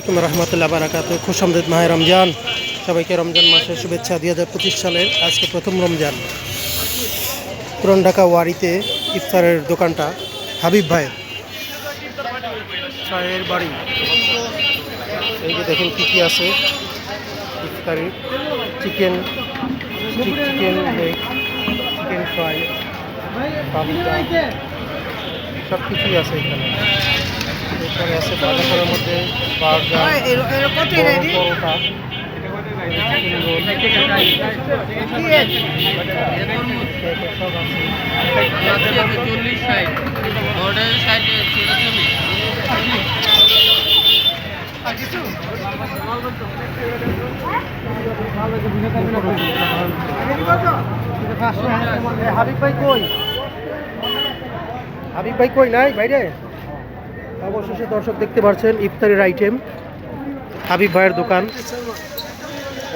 আলাইকুম রহমতুল্লাহ বারাকাত খুশামদিদ মাহে রমজান। সবাইকে রমজান মাসের শুভেচ্ছা দুই হাজার পঁচিশ সালের আজকে প্রথম রমজান। পুরান ঢাকা ওয়ারিতে ইফতারের দোকানটা হাবিব ভাই চায়ের বাড়ি। এই যে দেখেন কী কী আছে। ইফতারি, chicken chicken leg chicken fry সব কিছুই আছে এখানে। এখানে আছে বাজারের মধ্যে পরোটা চল্লিশ ষাট অর্ডার ষাট হাবিব ভাই কই? হাবিব ভাই কই নাই বাইরে? অবশেষে দর্শক দেখতে পাচ্ছেন ইফতারের আইটেম হাবিব ভাইয়ের দোকান।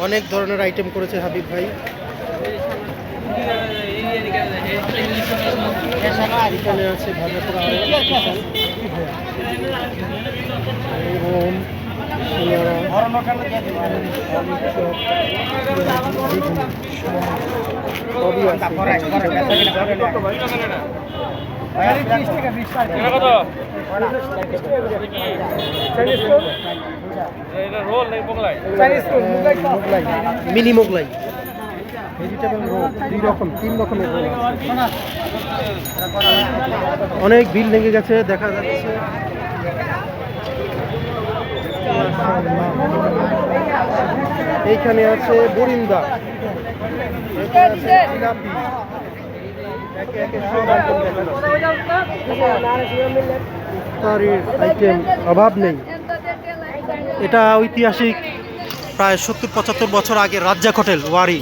অনেক ধরনের আইটেম করেছে হাবিব ভাই। আছে। মিনি মোগলাই রকম তিন রকমের অনেক বিল লেগে গেছে দেখা যাচ্ছে। এইখানে আছে বরিন্দা একে একে সব আইটেম ইফতারির আইটেম অভাব নেই। এটা ঐতিহাসিক প্রায় সত্তর পঁচাত্তর বছর আগে রাজ্জাক হোটেল ওয়ারি।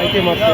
আইটেম আছে।